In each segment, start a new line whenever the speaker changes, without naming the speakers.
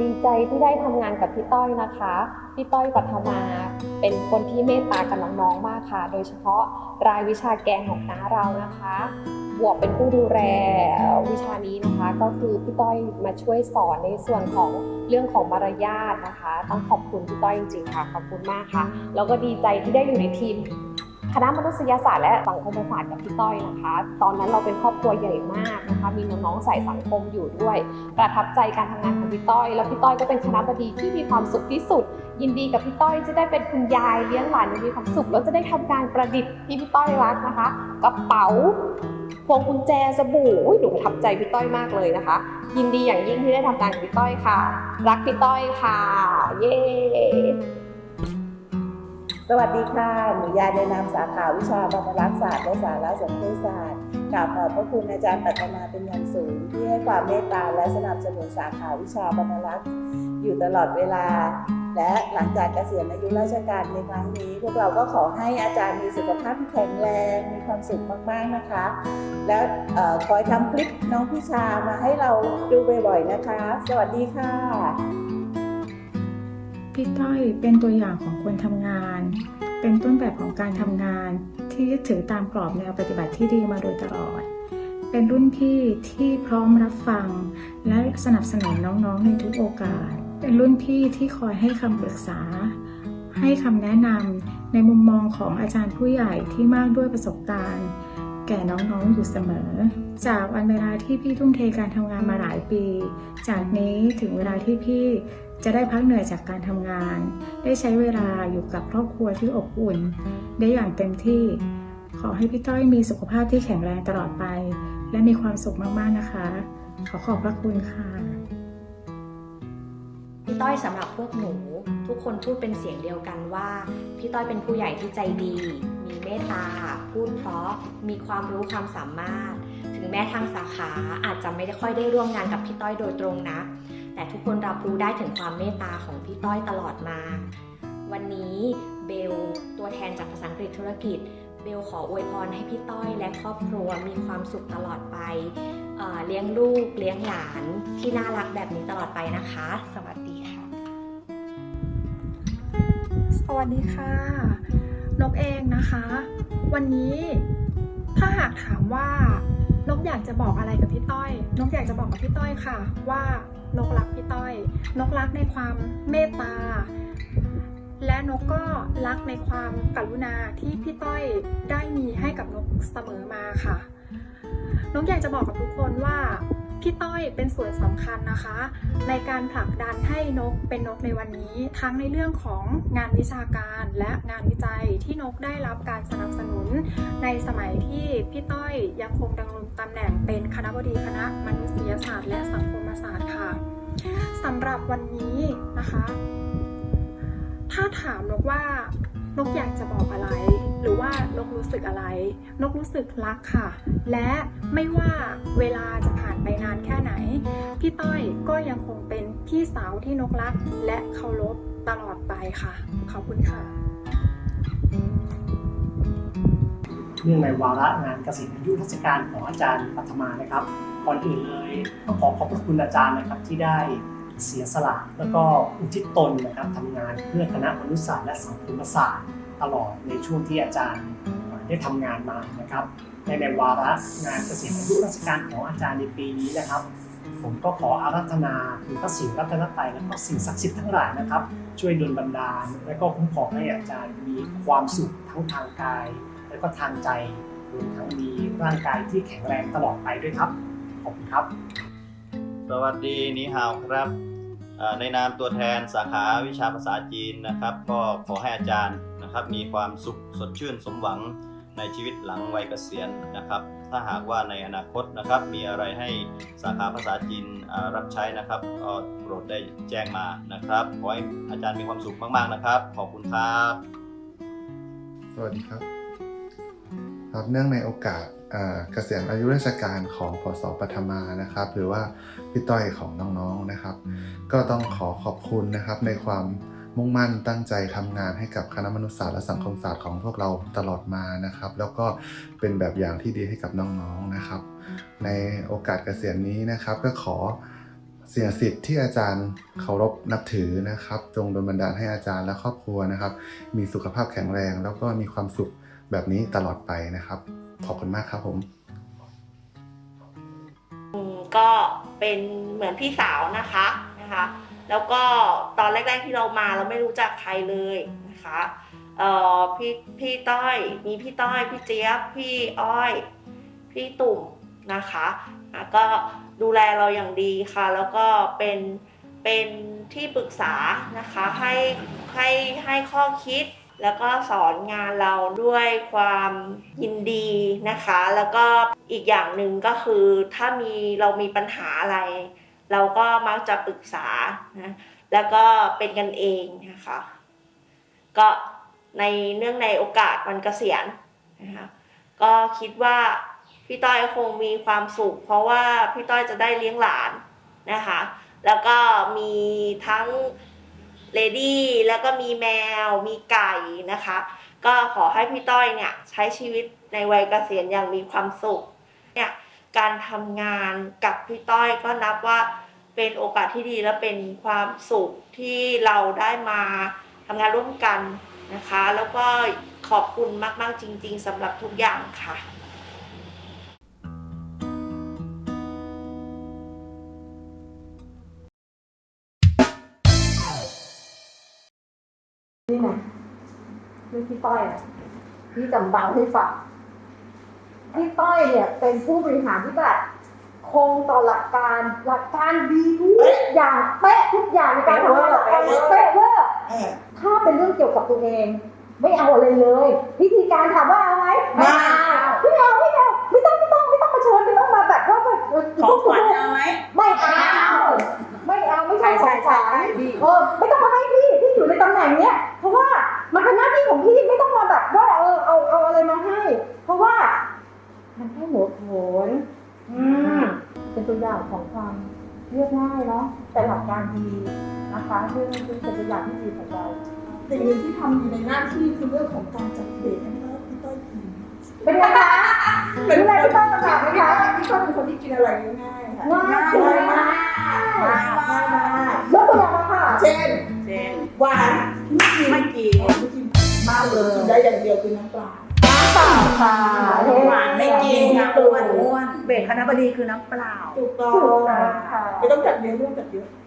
ดีใจที่ได้ทำงานกับ
พี่ต้อยนะคะ พี่ต้อยปัทมาเป็นคนที่เมตตากับน้องๆมากค่ะ โดยเฉพาะรายวิชาแกงของน้าเรานะคะ บวกเป็นผู้ดูแลวิชานี้นะคะ ก็คือพี่ต้อยมาช่วยสอนในส่วนของเรื่องของมารยาทนะคะ ต้องขอบคุณพี่ต้อยจริงๆค่ะ ขอบคุณมากค่ะ แล้วก็ดีใจที่ได้อยู่ในทีม คณะมนุษยศาสตร์และสังคมศาสตร์กับพี่ต้อยนะคะ ตอนนั้นเราเป็นครอบครัวใหญ่มากนะคะ มีน้องๆใส่สังคมอยู่ด้วย ประทับใจการทำงานของพี่ต้อย แล้วพี่ต้อยก็เป็นคณะบดีที่มีความสุขที่สุด ยินดีกับพี่ต้อยจะได้เป็นคุณยายเลี้ยงหลานอย่างมีความสุข แล้วจะได้ทำการประดิษฐ์ที่พี่ต้อยรักนะคะ กระเป๋าพวงกุญแจสบู่หนูประทับใจพี่ต้อยมากเลยนะคะ ยินดีอย่างยิ่งที่ได้ทำงานกับพี่ต้อยค่ะ รักพี่ต้อยค่ะ เย้
สวัสดีค่ะ หนูยายในนามสาขาวิชาบรรลักษศาสตร์และสารสนเทศศาสตร์กราบขอบพระคุณอาจารย์ปัตนาเป็นอย่างสูง ที่ให้ความเมตตาและสนับสนุนสาขาวิชาบรรลักษ์อยู่ตลอดเวลา และหลังจากเกษียณอายุราชการในครั้งนี้ พวกเราก็ขอให้อาจารย์มีสุขภาพที่แข็งแรงมีความสุขมากๆนะคะ แล้วคอยทำคลิปน้องพิชามาให้เราดูบ่อยๆนะคะ สวัสดีค่ะ
พี่ต้อยเป็นตัวอย่างของคนทำงาน เป็นต้นแบบของการทำงาน ที่ยึดถือตามกรอบแนวปฏิบัติที่ดีมาโดยตลอด เป็นรุ่นพี่ที่พร้อมรับฟัง และสนับสนุนน้องๆในทุกโอกาส เป็นรุ่นพี่ที่คอยให้คำปรึกษา ให้คำแนะนำในมุมมองของอาจารย์ผู้ใหญ่ที่มากด้วยประสบการณ์ แก่น้องๆอยู่เสมอ จากวันเวลาที่พี่ทุ่มเทการทำงานมาหลายปี จากนี้ถึงเวลาที่พี่จะได้พักเหนื่อยจากการทำงาน ได้ใช้เวลาอยู่กับครอบครัวที่อบอุ่น ได้อย่างเต็มที่ ขอให้พี่ต้อยมีสุขภาพที่แข็งแรงตลอดไป และมีความสุขมากๆนะคะ ขอขอบพระคุณค่ะ
พี่ต้อยสำหรับพวกหนู ทุกคนพูดเป็นเสียงเดียวกันว่า พี่ต้อยเป็นผู้ใหญ่ที่ใจดีมี เมตตา พูดเพราะ มีความรู้ความสามารถ ถึงแม้ทางสาขาอาจจะไม่ได้ค่อยได้ร่วมงานกับพี่ต้อยโดยตรงนะ แต่ทุกคนรับรู้ได้ถึงความเมตตาของพี่ต้อยตลอดมา วันนี้เบลตัวแทนจากภาษาอังกฤษธุรกิจ เบลขออวยพรให้พี่ต้อยและครอบครัวมีความสุขตลอดไปเเลี้ยงลูกเลี้ยงหลานที่น่ารักแบบนี้ตลอดไปนะคะ สวัสดีค่ะ
สวัสดีค่ะ นกเองนะคะ วันนี้ถ้าหากถามว่านกอยากจะบอกอะไรกับพี่ต้อย นกอยากจะบอกกับพี่ต้อยค่ะ ว่านกรักพี่ต้อย นกรักในความเมตตา และนกก็รักในความกรุณาที่พี่ต้อยได้มีให้กับนกเสมอมาค่ะ นกอยากจะบอกกับทุกคนว่า พี่ต้อยเป็นส่วนสำคัญนะคะ ในการผลักดันให้นกเป็นนกในวันนี้ ทั้งในเรื่องของงานวิชาการและงานวิจัยที่นกได้รับการสนับสนุน ในสมัยที่พี่ต้อยยังคงดำรงตำแหน่งเป็นคณะบดีคณะมนุษยศาสตร์และสังคมศาสตร์ค่ะสำหรับวันนี้นะคะ ถ้าถามนกว่านกอยากจะบอกอะไร หรือว่านกรู้สึกอะไร นกรู้สึกรักค่ะ และไม่ว่าเวลาจะผ่านไปนานแค่ไหน พี่ต้อยก็ยังคงเป็นพี่สาวที่นกรัก และเคารพตลอดไปค่ะ ขอบคุณค่ะ
เนื่องในวาระงานเกษียณอายุราชการของอาจารย์ปัทมานะครับก่อนอื่นเลยต้องขอขอบพระคุณอาจารย์นะครับที่ได้เสียสละแล้วก็อุทิศตนนะครับทำงานเพื่อคณะมนุษยศาสตร์และสังคมศาสตร์ ตลอดในช่วงที่อาจารย์ได้ทำงานมานะครับ ในในวาระงานเกษียณอายุราชการของอาจารย์ในปีนี้นะครับ ผมก็ขออารัธนาคุณพระศิวรัตนตรัยและก็สิ่งศักดิ์สิทธิ์ทั้งหลายนะครับ ช่วยดลบันดาล และก็คุ้มครองให้อาจารย์มีความสุขทั้งทางกาย และก็ทางใจรวมทั้งมีร่างกายที่แข็งแรงตลอดไปด้วยครับขอบคุณครับ
สวัสดีนีฮาวครับในนามตัวแทนสาขาวิชาภาษาจีนนะครับ ก็ขอให้อาจารย์ นะครับ มีความสุขสดชื่นสมหวังในชีวิตหลังวัยเกษียณนะครับ ถ้าหากว่าในอนาคตนะครับ มีอะไรให้สาขาภาษาจีนรับใช้นะครับก็โปรดได้แจ้งมานะครับ ขอให้อาจารย์มีความสุขมาก ๆ นะครับ ขอบคุณครับ
สวัสดีครับครับเนื่องในโอกาสเกษียณอายุราชการของพศปฐมานะครับ หรือว่าพี่ต้อยของน้องๆนะครับ ก็ต้องขอขอบคุณนะครับในความ มุ่งมั่นตั้งใจทำงานให้กับคณะมนุษยศาสตร์และสังคมศาสตร์ของพวกเราตลอดมานะครับ แล้วก็เป็นแบบอย่างที่ดีให้กับน้องๆนะครับ ในโอกาสเกษียณนี้นะครับ ก็ขอเสียสิทธิ์ที่อาจารย์เคารพนับถือนะครับ จงดลบันดาลให้อาจารย์และครอบครัวนะครับ มีสุขภาพแข็งแรง แล้วก็มีความสุขแบบนี้ตลอดไปนะครับ ขอบคุณมากครับผม
ก็เป็นเหมือนพี่สาวนะคะนะคะ แล้วก็ตอนแรก ๆที่เรามาเราไม่รู้จักใครเลยนะคะเอ่อพี่พี่ต้อยมีพี่ต้อยพี่เจี๊ยบพี่อ้อย พี่ตุ่มนะคะอะก็ดูแลเราอย่างดีค่ะ แล้วก็เป็นเป็นที่ปรึกษานะคะให้ให้ให้ข้อคิดแล้วก็สอนงานเราด้วยความยินดีนะคะ แล้วก็อีกอย่างหนึ่งก็คือถ้ามีเรามีปัญหาอะไร เราก็มักจะปรึกษานะแล้วก็เป็นกันเองนะคะก็ในเนื่องในโอกาสวันเกษียณนะคะก็คิดว่าพี่ต้อยคงมีความสุข เพราะว่าพี่ต้อยจะได้เลี้ยงหลานนะคะแล้วก็มีทั้งเลดี้แล้วก็มีแมวมีไก่นะคะ ก็ขอให้พี่ต้อยเนี่ยใช้ชีวิตในวัยเกษียณอย่างมีความสุขเนี่ยการทำงานกับพี่ต้อยก็นับว่า เป็นโอกาสที่ดีและเป็นความสุขที่เราได้มาทำงานร่วมกันนะคะ แล้วก็ขอบคุณมากๆจริง ๆสำหรับทุกอย่างค่ะ
นี่ไงเรื่องพี่ต้อยอะพี่จำเบาให้ฟังพี่ต้อยเนี่ยเป็นผู้บริหารที่แบบ คงต่อหลักการหลักการดีทุกอย่างเป๊ะทุกอย่างในการทำงานหลักการเป๊ะเวอร์ถ้าเป็นเรื่องเกี่ยวกับตัวเอง ไม่เอาอะไรเลย วิธีการถามว่าเอาไหม
ไม่
ไม่เอาไม่เอาไม่ต้องไม่ต้องไม่ต้องมาเชิญไม่ต้องมาแบบว่าแบบ
ของขวัญเอาไหม
นะคะซึ่งซึ่งเป็นตัวอย่างที่ดีของเรา
สิ่งหนึ่งที่ทำอยู่ในหน้าที่คือเรื่องของการจัดเบรกให้พี่ต้อยพี่ต้อยกิน
เป็นไงคะเป็นไงพี่ต้อยประกาศไหม
พี่ต้
คะ
อยพี่ต้อยเป็นคนที่กินอะไรง่ายๆค่ะ
ง่าย
ง่าย
มามา
กกง่ายมากมาก
ยกตัวอย่างมาค่ะ
เช่น
เช่น
หวานไม่กิน
ไม่กิน
ไม่กินมากเลยกินได้อย่างเดียวคือน้ำปลา
เปล่าค่ะ
หวานไม่กินค่ะอ้วนอ้วนเบรกคณะบดีคือน้ำเปล่า
ถูกต้อง
ถูกต้องค่ะ
ไม่ต้องจัดเยอะไม่ต้องจัดเยอะ
โอ้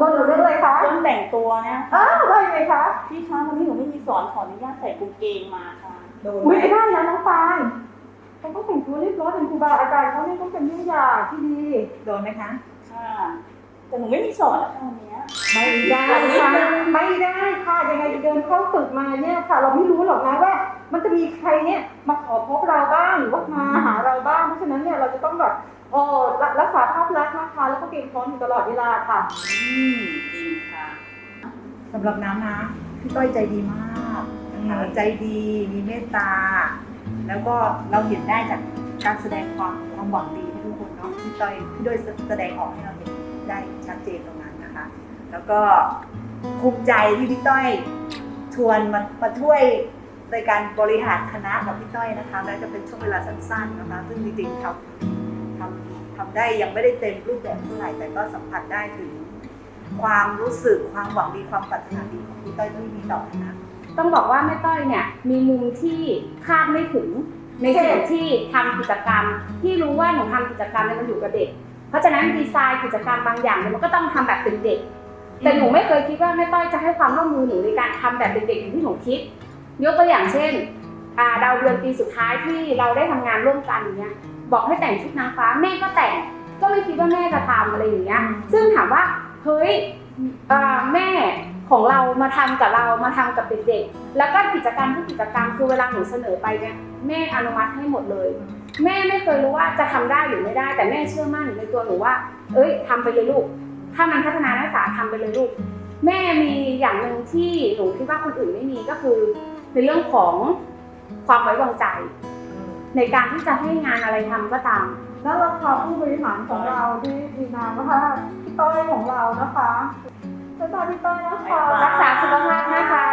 บนหนูเรื่องอะไรคะ
เรื่องแต่งตัวเนี่ย
อ้าวว่ายังไงคะ
พี่คะวันนี้หนูไม่มีสอนขออนุญาตใส่กางเกงมาค่ะ
โดนไหม
อุ้ยไม่ได้นะน้องปานเขาต้องแต่งตัวเรียบร้อยเป็นครูบาอาจารย์เขาเนี่ยต้องเป็นตัวอย่างที่ดี
โดนไหมคะ
ค่ะแต่หนูไม่มีสอนนะคะวันเนี้ย
ไม่ได้ค่ะไม่ได้ค่ะยังไงเดินเข้าตึกมาเนี่ยค่ะ เราไม่รู้หรอกนะว่า มันจะมีใครเนี่ยมาขอพบเราบ้างหรือว่ามาหาเราบ้างเพราะฉะนั้นเนี่ยเราจะต้องแบบ เออรักรักษาภาพลักษณ์นะคะ แล้วก็เตรียมพร้อมอยู่ตลอดเวลาค่ะ
อืมจริงค่ะ
สำหรับน้ำนะพี่ต้อยใจดีมากนะคะใจดีมีเมตตา แล้วก็เราเห็นได้จากการแสดงความความหวังดีให้ทุกคนเนาะพี่ต้อยพี่ด้วยแสดงออกให้เราเห็นได้ชัดเจนตรงนั้นนะคะ แล้วก็ภูมิใจที่พี่ต้อยชวนมามาช่วยในการบริหารคณะกับพี่ต้อยนะคะแม้จะเป็นช่วงเวลาสั้นๆนะคะ ซึ่งจริงๆทำ ทำทำได้ยังไม่ได้เต็มรูปแบบเท่าไหร่แต่ก็สัมผัสได้ถึง ความรู้สึกความหวังดีความปรารถนาดีของพี่ต้อยที่มีต่อคณะ
ต้องบอกว่าแม่ต้อยเนี่ยมีมุมที่คาดไม่ถึงในส่วนที่ทำกิจกรรม ที่รู้ว่าหนูทำกิจกรรมเนี่ยมันอยู่กับเด็ก เพราะฉะนั้นดีไซน์กิจกรรมบางอย่างเนี่ยมันก็ต้องทำแบบเป็นเด็กแต่หนูไม่เคยคิดว่าแม่ต้อยจะให้ความร่วมมือหนูในการทำแบบเด็กๆอย่างที่หนูคิด ยกตัวอย่างเช่นดาวเดือนปีสุดท้ายที่เราได้ทำงานร่วมกันเงี้ย บอกให้แต่งชุดนางฟ้าแม่ก็แต่ง ก็ไม่คิดว่าแม่จะทำอะไรอย่างเงี้ย ซึ่งถามว่าเฮ้ยอ่าแม่ของเรามาทำกับเรามาทำกับเด็กๆ แล้วก็กิจกรรมทุกกิจกรรมคือเวลาหนูเสนอไปเนี่ยแม่อนุมัติให้หมดเลย แม่ไม่เคยรู้ว่าจะทำได้หรือไม่ได้ แต่แม่เชื่อมั่นในตัวหนูว่า เอ้ยทำไปเลยลูก ถ้ามันพัฒนานักศึกษาทำไปเลยลูก แม่มีอย่างหนึ่งที่หนูคิดว่าคนอื่นไม่มีก็คือในเรื่องของความไว้วางใจ ในการที่จะให้งานอะไรทำก็ตาม
แล้วราคาผู้บริหารของเราที่มีนามว่าพี่ต้อยของเรานะคะบ๊ายบายพี่ต้อยนะคะ
รักษาสุขภาพนะคะ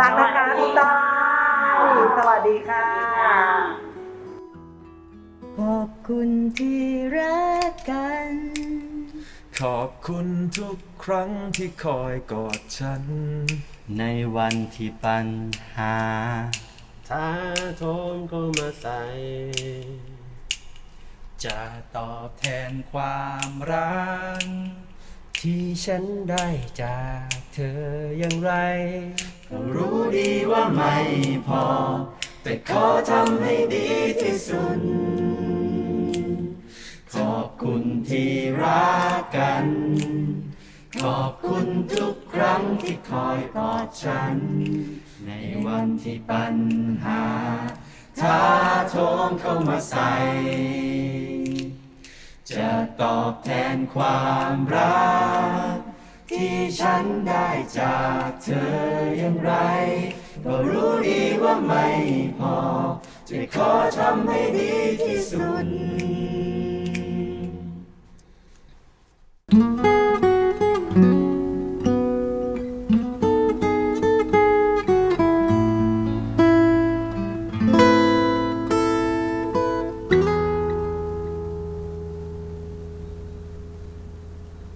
รักนะคะพี่ต้อยสวัสดีค่ะ
ขอบคุณที่รักกัน
ขอบคุณทุกครั้งที่คอยกอดฉัน
ในวันที่ปัญหา
ถ้าโทมก็มาใส่ จะตอบแทนความรัก ที่ฉันได้จากเธออย่างไรรู้ดีว่าไม่พอ แต่ขอทำให้ดีที่สุด ขอบคุณที่รักกัน ขอบคุณทุกครั้งที่คอยกอดฉัน ในวันที่ปัญหาท้าโถมเข้ามาใส่ จะตอบแทนความรัก ที่ฉันได้จากเธออย่างไร ก็รู้ดีว่าไม่พอ จะขอทำให้ดีที่สุด